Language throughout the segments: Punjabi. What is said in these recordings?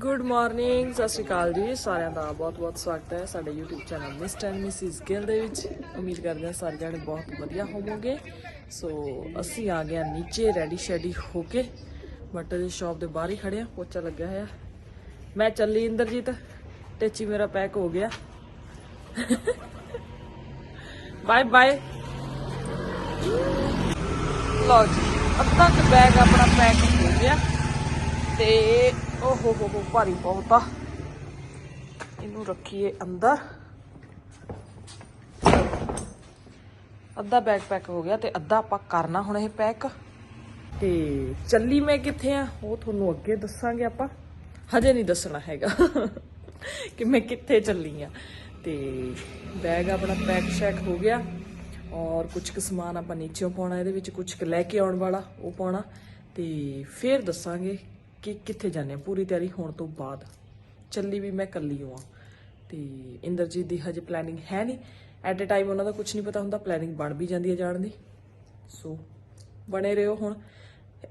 ਗੁੱਡ ਮਾਰਨਿੰਗ ਸਤਿ ਸ਼੍ਰੀ ਅਕਾਲ ਜੀ। ਸਾਰਿਆਂ ਦਾ ਬਹੁਤ-ਬਹੁਤ ਸਵਾਗਤ ਹੈ ਸਾਡੇ YouTube channel mister and missus Gill ਦੇ ਵਿੱਚ। ਉਮੀਦ ਕਰਦੇ ਹਾਂ ਸਾਰੇ ਜਣੇ ਬਹੁਤ ਵਧੀਆ ਹੋਵੋਗੇ। ਸੋ ਅਸੀਂ ਆ ਗਏ ਹਾਂ ਨੀਚੇ ਰੈਡੀ ਸ਼ੈਡੀ ਹੋ ਕੇ। ਬਟ ਜੀ ਸ਼ਾਪ ਦੇ ਬਾਹਰ ਹੀ ਖੜੇ ਆ ਪੋਚਾ ਲੱਗਿਆ ਹੋਇਆ। ਮੈਂ ਚੱਲੀ ਇੰਦਰਜੀਤ, ਟੇਚੀ ਮੇਰਾ ਪੈਕ ਹੋ ਗਿਆ। ਬਾਏ ਬਾਏ ਲਓ ਜੀ, ਅੱਧਾ ਕੁ ਬੈਗ ਆਪਣਾ ਪੈਕ ਹੋ ਗਿਆ। ਤੇ ਓਹੋ ਹੋ ਹੋ, ਭਾਰੀ ਬਹੁਤ ਆ। ਇਹਨੂੰ ਰੱਖੀਏ ਅੰਦਰ। ਅੱਧਾ ਬੈਗ ਪੈਕ ਹੋ ਗਿਆ ਤੇ ਅੱਧਾ ਆਪਾਂ ਕਰਨਾ ਹੁਣ ਇਹ ਪੈਕ ਤੇ ਚੱਲੀ ਮੈਂ ਕਿੱਥੇ ਆ? ਉਹ ਤੁਹਾਨੂੰ ਅੱਗੇ ਦੱਸਾਂਗੇ ਆਪਾਂ। ਹਜੇ ਨਹੀਂ ਦੱਸਣਾ ਹੈਗਾ ਕਿ ਮੈਂ ਕਿੱਥੇ ਚੱਲੀ ਆ। ਤੇ ਬੈਗ ਆਪਣਾ ਪੈਕ ਸ਼ੈਕ ਹੋ ਗਿਆ। ਔਰ ਕੁਝ ਕੁ ਸਮਾਨ ਆਪਾਂ ਨੀਚੇ ਪਾਉਣਾ, ਇਹਦੇ ਵਿੱਚ ਕੁਝ ਕੁ ਲੈ ਕੇ ਆਉਣ ਵਾਲਾ, ਉਹ ਪਾਉਣਾ। ਤੇ ਫਿਰ ਦੱਸਾਂਗੇ ਕਿ ਕਿੱਥੇ ਜਾਣੇ ਆ? ਪੂਰੀ ਤਿਆਰੀ ਹੋਣ ਤੋਂ ਬਾਅਦ। ਚੱਲੀ ਵੀ ਮੈਂ ਕੱਲੀ ਹਾਂ ਤੇ ਇੰਦਰਜੀਤ ਦੀ ਹਜੇ ਪਲੈਨਿੰਗ ਹੈ ਨਹੀਂ। ਐਟ ਅ ਟਾਈਮ ਉਹਨਾਂ ਦਾ ਕੁਝ ਨਹੀਂ ਪਤਾ ਹੁੰਦਾ ਪਲੈਨਿੰਗ ਬਣ ਵੀ ਜਾਂਦੀ ਹੈ ਜਾਣ ਦੀ। ਸੋ ਬਣੇ ਰਹੋ ਹੁਣ।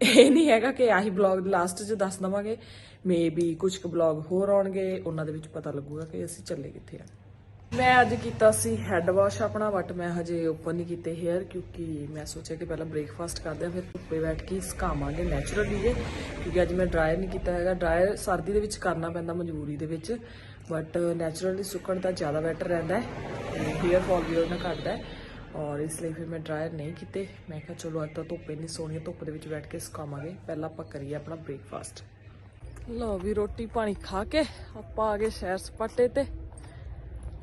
ਇਹ ਨਹੀਂ ਹੈਗਾ ਕਿ ਆਹੀ ਬਲੌਗ ਲਾਸਟ 'ਚ ਦੱਸ ਦਵਾਂਗੇ। ਮੇ ਬੀ ਕੁਝ ਕੁ ਬਲੌਗ ਹੋਰ ਆਉਣਗੇ। ਉਹਨਾਂ ਦੇ ਵਿੱਚ ਪਤਾ ਲੱਗੂਗਾ ਕਿ ਅਸੀਂ ਚੱਲੇ ਕਿੱਥੇ ਆ। ਮੈਂ ਅੱਜ ਕੀਤਾ ਸੀ ਹੈੱਡ ਵਾਸ਼ ਆਪਣਾ ਬਟ ਮੈਂ ਹਜੇ ਓਪਨ ਨਹੀਂ ਕੀਤੇ ਹੇਅਰ ਕਿਉਂਕਿ ਮੈਂ ਸੋਚਿਆ ਕਿ ਪਹਿਲਾਂ ਬ੍ਰੇਕਫਾਸਟ ਕਰਦੇ ਆ ਫਿਰ ਧੁੱਪੇ ਬੈਠ ਕੇ ਸੁਕਾਵਾਂਗੇ ਨੈਚੁਰਲੀ ਜੇ ਕਿਉਂਕਿ ਅੱਜ ਮੈਂ ਡਰਾਇਰ ਨਹੀਂ ਕੀਤਾ ਹੈਗਾ। ਡਰਾਇਰ ਸਰਦੀ ਦੇ ਵਿੱਚ ਕਰਨਾ ਪੈਂਦਾ ਮਜਬੂਰੀ ਦੇ ਵਿੱਚ ਬਟ ਨੈਚੁਰਲੀ ਸੁੱਕਣ ਤਾਂ ਜ਼ਿਆਦਾ ਬੈਟਰ ਰਹਿੰਦਾ ਹੈ ਹੇਅਰ ਫਾਲ ਵੀ ਉਹਨਾਂ ਘਟਦਾ ਹੈ। ਔਰ ਇਸ ਲਈ ਫਿਰ ਮੈਂ ਡਰਾਇਰ ਨਹੀਂ ਕੀਤੇ। ਮੈਂ ਕਿਹਾ ਚਲੋ ਅੱਜ ਤਾਂ ਧੁੱਪ ਇੰਨੀ ਸੋਹਣੀ ਹੈ ਧੁੱਪ ਦੇ ਵਿੱਚ ਬੈਠ ਕੇ ਸੁਕਾਵਾਂਗੇ। ਪਹਿਲਾਂ ਆਪਾਂ ਕਰੀਏ ਆਪਣਾ ਬ੍ਰੇਕਫਾਸਟ ਲਓ ਵੀ ਰੋਟੀ ਪਾਣੀ ਖਾ ਕੇ ਆਪਾਂ ਆ ਗਏ ਸ਼ਹਿਰ ਸਪਾਟੇ ਤੇ।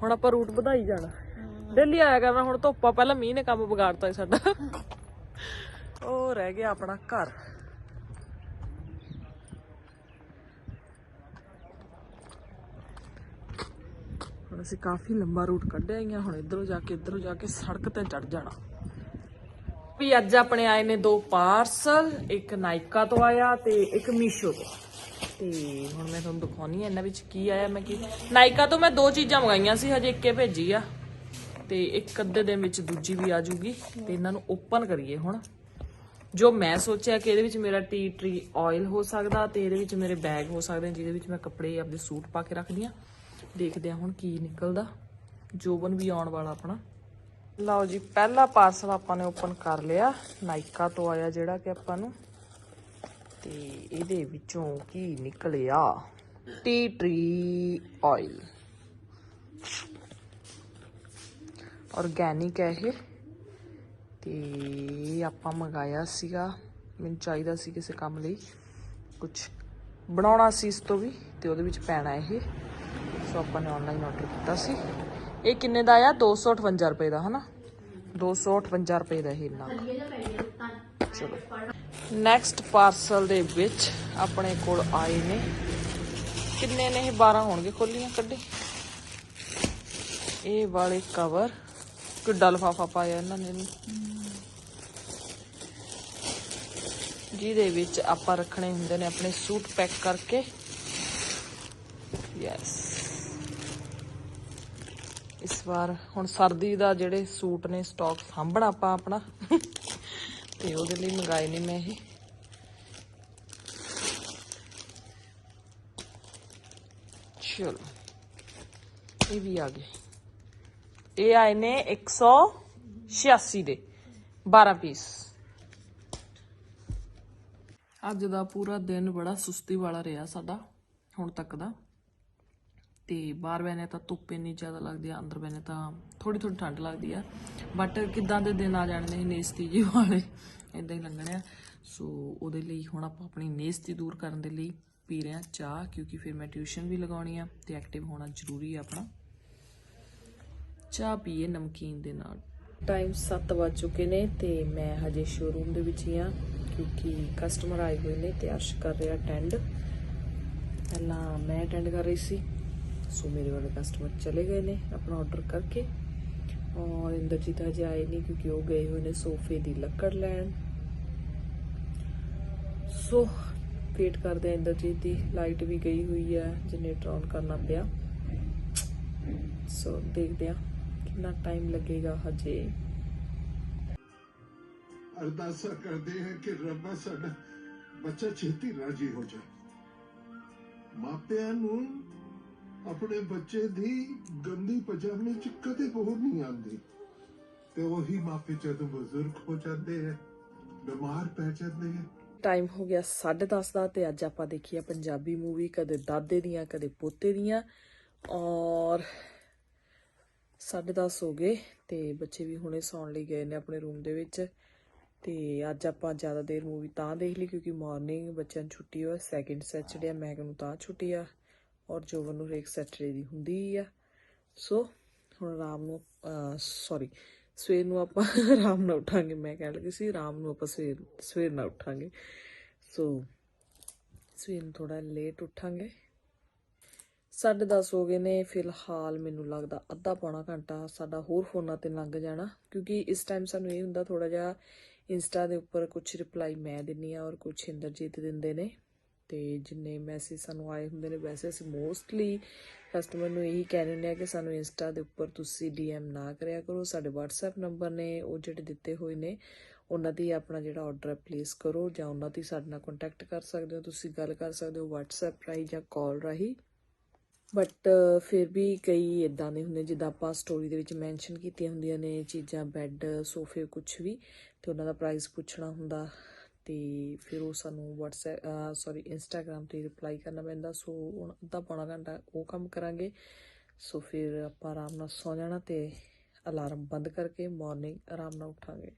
ਹੁਣ ਆਪਾਂ ਰੂਟ ਵਧਾਈ ਜਾਣਾ। ਡੇਲੀ ਆਇਆ ਕਰਨਾ ਹੁਣ ਧੁੱਪਾ ਪਹਿਲਾਂ ਮੀਂਹ ਨੇ ਕੰਮ ਵਿਗਾੜਤਾ ਸੀ ਸਾਡਾ। ਉਹ ਰਹਿ ਗਿਆ ਆਪਣਾ ਘਰ। ਹੁਣ ਅਸੀਂ ਕਾਫੀ ਲੰਬਾ ਰੂਟ ਕੱਢਿਆ ਆਈਆਂ ਹੁਣ ਇਧਰੋਂ ਜਾ ਕੇ ਇਧਰੋਂ ਜਾ ਕੇ ਸੜਕ ਤੇ ਚੜ ਜਾਣਾ। ਵੀ ਅੱਜ ਆਪਣੇ ਆਏ ਨੇ ਦੋ ਪਾਰਸਲ ਇੱਕ ਨਾਇਕਾ ਤੋਂ ਆਇਆ ਤੇ ਇੱਕ ਮੀਸ਼ੋ ਤੋਂ। ਤੇ ਹੁਣ ਮੈਂ ਤੁਹਾਨੂੰ ਦਿਖਾਉਣੀ ਆ, ਇਹਨਾਂ ਵਿੱਚ ਕੀ ਆਇਆ, ਮੈਂ ਕੀ ਨਾਇਕਾ ਤੋਂ ਮੈਂ ਦੋ ਚੀਜ਼ਾਂ ਮੰਗਾਈਆਂ ਸੀ, ਹਜੇ ਇੱਕੇ ਭੇਜੀ ਆ। ਤੇ ਇੱਕ ਅੱਧੇ ਦਿਨ ਵਿੱਚ ਦੂਜੀ ਵੀ ਆ ਜੂਗੀ, ਤੇ ਇਹਨਾਂ ਨੂੰ ਓਪਨ ਕਰੀਏ ਹੁਣ। ਜੋ ਮੈਂ ਸੋਚਿਆ ਕਿ ਇਹਦੇ ਵਿੱਚ ਮੇਰਾ ਟੀ ਟਰੀ ਆਇਲ ਹੋ ਸਕਦਾ ਤੇ ਇਹਦੇ ਵਿੱਚ ਮੇਰੇ ਬੈਗ ਹੋ ਸਕਦੇ ਜਿਹਦੇ ਵਿੱਚ ਮੈਂ ਕੱਪੜੇ ਆਪਦੇ ਸੂਟ ਪਾ ਕੇ ਰੱਖਦੀ ਆ। ਦੇਖਦੇ ਆ ਹੁਣ ਕੀ ਨਿਕਲਦਾ। ਜੋਬਨ ਵੀ ਆਉਣ ਵਾਲਾ ਆਪਣਾ। ਲਓ ਜੀ, ਪਹਿਲਾ ਪਾਰਸਲ ਆਪਾਂ ਨੇ ਓਪਨ ਕਰ ਲਿਆ, ਨਾਇਕਾ ਤੋਂ ਆਇਆ ਜਿਹੜਾ ਕਿ ਆਪਾਂ ਨੂੰ ਤੇ ਇਹਦੇ ਵਿੱਚੋਂ ਕੀ ਨਿਕਲਿਆ? T tree oil. ਆਰਗੈਨਿਕ ਹੈ ਇਹ। ਤੇ ਇਹ ਆਪਾਂ ਮੰਗਾਇਆ ਸੀਗਾ, ਮੈਨੂੰ ਚਾਹੀਦਾ ਸੀ ਕਿਸੇ ਕੰਮ ਲਈ। ਕੁਝ ਬਣਾਉਣਾ ਸੀ ਇਸ ਤੋਂ ਵੀ, ਤੇ ਉਹਦੇ ਵਿੱਚ ਪੈਣਾ ਇਹ। ਸੋ ਆਪਾਂ ਨੇ ਆਨਲਾਈਨ ਆਰਡਰ ਕੀਤਾ ਸੀ। ਇਹ ਕਿੰਨੇ ਦਾ ਆ? 258 ਰੁਪਏ ਦਾ, ਹਨਾ? 258 ਰੁਪਏ ਦਾ ਇਹ ਇੰਨਾ। ਕੁ। ਚਲੋ। ਨੈਕਸਟ ਪਾਰਸਲ ਦੇ ਵਿੱਚ ਆਪਣੇ ਕੋਲ ਆਏ ਨੇ। ਕਿੰਨੇ ਨੇ ਇਹ? 12 ਹੋਣਗੇ। ਖੋਲੀਆਂ, ਕੱਢੇ। ਇਹ ਵਾਲੇ ਕਵਰ ਕਿੱਡਾ ਲਫਾਫਾ ਪਾਇਆ ਇਹਨਾਂ ਨੇ। ਜਿਹਦੇ ਵਿੱਚ ਆਪਾਂ ਰੱਖਣੇ ਹੁੰਦੇ ਨੇ ਆਪਣੇ ਸੂਟ ਪੈਕ ਕਰਕੇ। ਯੈਸ ਇਸ ਵਾਰ ਹੁਣ ਸਰਦੀ ਦਾ ਜਿਹੜੇ ਸੂਟ ਨੇ ਸਟਾਕ ਸਾਂਭਣਾ ਆਪਾਂ ਆਪਣਾ। ਤੇ ਉਹਦੇ ਲਈ ਮੰਗਾਏ ਨੇ ਮੈਂ ਇਹ। ਚਲੋ, ਇਹ ਵੀ ਆ ਗਏ। ਇਹ ਆਏ ਨੇ 186 ਦੇ 12 ਪੀਸ। ਅੱਜ ਦਾ ਪੂਰਾ ਦਿਨ ਬੜਾ ਸੁਸਤੀ ਵਾਲਾ ਰਿਹਾ ਸਾਡਾ, ਹੁਣ ਤੱਕ ਦਾ। ਤੇ ਬਾਹਰ ਬੈਨੇ ਤਾਂ ਧੁੱਪ ਇੰਨੀ ਜ਼ਿਆਦਾ ਲੱਗਦੀ ਆ, ਅੰਦਰ ਬੈਨੇ ਤਾਂ ਥੋੜੀ ਥੋੜੀ ਠੰਡ ਲੱਗਦੀ ਆ। ਬਟ ਕਿਦਾਂ ਦੇ ਦਿਨ ਆ ਜਾਣੇ ਨੇ ਨੇਸਤੀ ਜੀ ਵਾਲੇ? ਇਦਾਂ ਹੀ ਲੰਘਣੇ ਆ। ਸੋ ਉਹਦੇ ਲਈ ਹੁਣ ਆਪਾਂ ਆਪਣੀ ਨੇਸਤੀ ਦੂਰ ਕਰਨ ਦੇ ਲਈ ਪੀ ਰਹੇ ਆ ਚਾਹ, ਕਿਉਂਕਿ ਫਿਰ ਮੈਂ ਟਿਊਸ਼ਨ ਵੀ ਲਗਾਉਣੀ ਆ ਤੇ ਐਕਟਿਵ ਹੋਣਾ ਜ਼ਰੂਰੀ ਆ ਆਪਣਾ। ਚਾਹ ਪੀਏ ਨਮਕੀਨ ਦੇ ਨਾਲ। ਟਾਈਮ 7 ਵੱਜ ਚੁੱਕੇ ਨੇ ਤੇ ਮੈਂ ਹਜੇ ਸ਼ੋਰੂਮ ਦੇ ਵਿੱਚ ਹੀ ਆ, ਕਿਉਂਕਿ ਕਸਟਮਰ ਆਏ ਹੋਏ ਨੇ ਤੇ ਅਰਸ਼ ਕਰ ਰਿਹਾ ਅਟੈਂਡ ਪਹਿਲਾਂ ਮੈਂ ਅਟੈਂਡ ਕਰ ਰਹੀ ਸੀ। ਸੋ ਮੇਰੇ ਵਾਲੇ ਕਸਟਮਰ ਚਲੇ ਗਏ ਨੇ ਆਪਣਾ ਆਰਡਰ ਕਰਕੇ। ਔਰ ਇੰਦਰਜੀਤ ਹਜੇ ਆਏ ਨਹੀਂ ਕਿਉਂਕਿ ਉਹ ਗਏ ਹੋਏ ਨੇ ਸੋਫੇ ਦੀ ਲੱਕੜ ਲੈਣ। ਸੋ ਵੇਟ ਕਰਦੇ ਆ ਇੰਦਰਜੀਤ ਦੀ। ਲਾਈਟ ਵੀ ਗਈ ਹੋਈ ਹੈ ਜਨਰੇਟਰ ਆਨ ਕਰਨਾ ਪਿਆ। ਸੋ ਦੇਖਦੇ ਆ ਕਿੰਨਾ ਟਾਈਮ ਲੱਗੇਗਾ ਹਜੇ। ਅਰਦਾਸਾ ਕਰਦੇ ਹਾਂ ਕਿ ਰੱਬਾ ਸਾਡਾ ਬੱਚਾ ਛੇਤੀ ਰਾਜੀ ਹੋ ਜਾਏ। ਮਾਪਿਆਂ ਨੂੰ ਆਪਣੇ ਬੱਚੇ ਦੀ ਗੰਦੀ ਪਜਾਮੇ ਚ ਕਦੇ ਬੋਰ ਨਹੀਂ ਆਉਂਦੀ। ਤੇ ਉਹੀ ਮਾਪੇ ਜਦੋਂ ਬਜ਼ੁਰਗ ਹੋ ਜਾਂਦੇ ਹੈ ਬਿਮਾਰ ਪੈ ਜਾਂਦੇ ਹੈ ਟਾਈਮ ਹੋ ਗਿਆ 10:30 ਦਾ ਤੇ ਅੱਜ ਆਪਾਂ ਦੇਖੀ ਪੰਜਾਬੀ ਮੂਵੀ ਕਦੇ ਦਾਦੇ ਦੀਆਂ, ਕਦੇ ਪੋਤੇ ਦੀਆਂ। ਔਰ 10:30 ਹੋ ਗਏ ਤੇ ਬੱਚੇ ਵੀ ਹੁਣੇ ਸੌਣ ਲਈ ਗਏ ਨੇ ਆਪਣੇ ਰੂਮ ਦੇ ਵਿੱਚ। ਤੇ ਅੱਜ ਆਪਾਂ ਜ਼ਿਆਦਾ ਦੇਰ ਮੂਵੀ ਤਾਂ ਦੇਖ ਲਈ ਕਿਉਂਕਿ ਮਾਰਨਿੰਗ ਬੱਚਿਆਂ ਨੂੰ ਛੁੱਟੀ ਹੋਇਆ ਸੈਕਿੰਡ ਸੈਚਰਡੇ ਆ ਮੈਗ ਨੂੰ ਤਾਂ ਛੁੱਟੀ ਆ। ਔਰ ਜੋਵਨ ਨੂੰ ਹਰੇਕ ਸੈਟਰਡੇ ਦੀ ਹੁੰਦੀ ਆ। ਸੋ ਹੁਣ ਆਰਾਮ ਨੂੰ ਸੌਰੀ ਸਵੇਰ ਨੂੰ ਆਪਾਂ ਆਰਾਮ ਨਾਲ ਉਠਾਂਗੇ। ਮੈਂ ਕਹਿ ਲੱਗੀ ਸੀ ਆਰਾਮ ਨੂੰ ਆਪਾਂ ਸਵੇਰ ਸਵੇਰ ਨਾਲ ਉਠਾਂਗੇ। ਸੋ ਸਵੇਰ ਨੂੰ ਥੋੜਾ ਲੇਟ ਉਠਾਂਗੇ। ਸਾਢੇ ਦਸ ਹੋ ਗਏ ਨੇ। ਫਿਲਹਾਲ ਮੈਨੂੰ ਲੱਗਦਾ ਅੱਧਾ ਪੌਣਾ ਘੰਟਾ ਸਾਡਾ ਹੋਰ ਫੋਨਾਂ ਤੇ ਲੰਘ ਜਾਣਾ। ਕਿਉਂਕਿ ਇਸ ਟਾਈਮ ਸਾਨੂੰ ਇਹ ਹੁੰਦਾ ਥੋੜਾ ਜਿਹਾ ਇੰਸਟਾ ਦੇ ਉੱਪਰ ਕੁਝ ਰਿਪਲਾਈ ਮੈਂ ਦਿੰਨੀ ਆ ਔਰ ਕੁਝ ਇੰਦਰਜੀਤ ਦਿੰਦੇ ਨੇ। ਤੇ ਜਿੰਨੇ ਮੈਸੇਜ ਸਾਨੂੰ ਆਏ ਹੁੰਦੇ ਨੇ, ਵੈਸੇ ਅਸੀਂ ਮੋਸਟਲੀ ਕਸਟਮਰ ਨੂੰ ਇਹੀ ਕਹਿ ਦਿੰਦੇ ਆ ਕਿ ਸਾਨੂੰ ਇੰਸਟਾ ਦੇ ਉੱਪਰ ਤੁਸੀਂ ਡੀਐਮ ਨਾ ਕਰਿਆ ਕਰੋ। ਸਾਡੇ WhatsApp ਨੰਬਰ ਨੇ ਉਹ ਜਿਹੜੇ ਦਿੱਤੇ ਹੋਏ ਨੇ, ਉਹਨਾਂ ਦੀ ਆਪਣਾ ਜਿਹੜਾ ਆਰਡਰ ਪਲੇਸ ਕਰੋ ਜਾਂ ਉਹਨਾਂ ਦੀ ਸਾਡੇ ਨਾਲ ਕੰਟੈਕਟ ਕਰ ਸਕਦੇ ਹੋ। ਤੁਸੀਂ ਗੱਲ ਕਰ ਸਕਦੇ ਹੋ WhatsApp ਰਾਹੀਂ ਜਾਂ ਕਾਲ ਰਾਹੀਂ। ਬਟ ਫਿਰ ਵੀ ਕਈ ਇਦਾਂ ਦੇ ਹੁੰਦੇ ਜਿੱਦਾਂ ਆਪਾਂ ਸਟੋਰੀ ਦੇ ਵਿੱਚ ਮੈਂਸ਼ਨ ਕੀਤੀਆਂ ਹੁੰਦੀਆਂ ਨੇ, ਚੀਜ਼ਾਂ ਬੈੱਡ ਸੋਫੇ ਕੁਝ ਵੀ, ਤੇ ਉਹਨਾਂ ਦਾ ਪ੍ਰਾਈਸ ਪੁੱਛਣਾ ਹੁੰਦਾ। ਤੇ ਫਿਰ ਉਹ ਸਾਨੂੰ WhatsApp ਸੌਰੀ Instagram ਤੇ ਰਿਪਲਾਈ ਕਰਨਾ ਪੈਂਦਾ। ਸੋ ਹੁਣ ਅੱਧਾ ਪੌਣਾ ਘੰਟਾ ਉਹ ਕੰਮ ਕਰਾਂਗੇ। ਸੋ ਫਿਰ ਆਪਾਂ ਆਰਾਮ ਨਾਲ ਸੌ ਜਾਣਾ ਤੇ ਅਲਾਰਮ ਬੰਦ ਕਰਕੇ ਮਾਰਨਿੰਗ ਆਰਾਮ ਨਾਲ ਉਠਾਂਗੇ।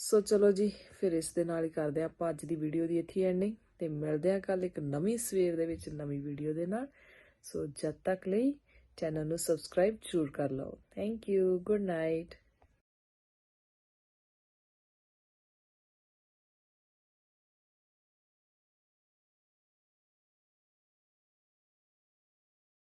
ਸੋ ਚਲੋ ਜੀ, ਫਿਰ ਇਸ ਦੇ ਨਾਲ ਹੀ ਕਰਦੇ ਹਾਂ ਆਪਾਂ ਅੱਜ ਦੀ ਵੀਡੀਓ ਦੀ ਇੱਥੇ ਐਂਡਿੰਗ ਤੇ ਮਿਲਦੇ ਹਾਂ ਕੱਲ ਇੱਕ ਨਵੀਂ ਸਵੇਰ ਦੇ ਵਿੱਚ ਨਵੀਂ ਵੀਡੀਓ ਦੇ ਨਾਲ। ਸੋ ਜਦ ਤੱਕ ਲਈ ਚੈਨਲ ਨੂੰ ਸਬਸਕ੍ਰਾਈਬ ਜ਼ਰੂਰ ਕਰ ਲਓ। Thank you good night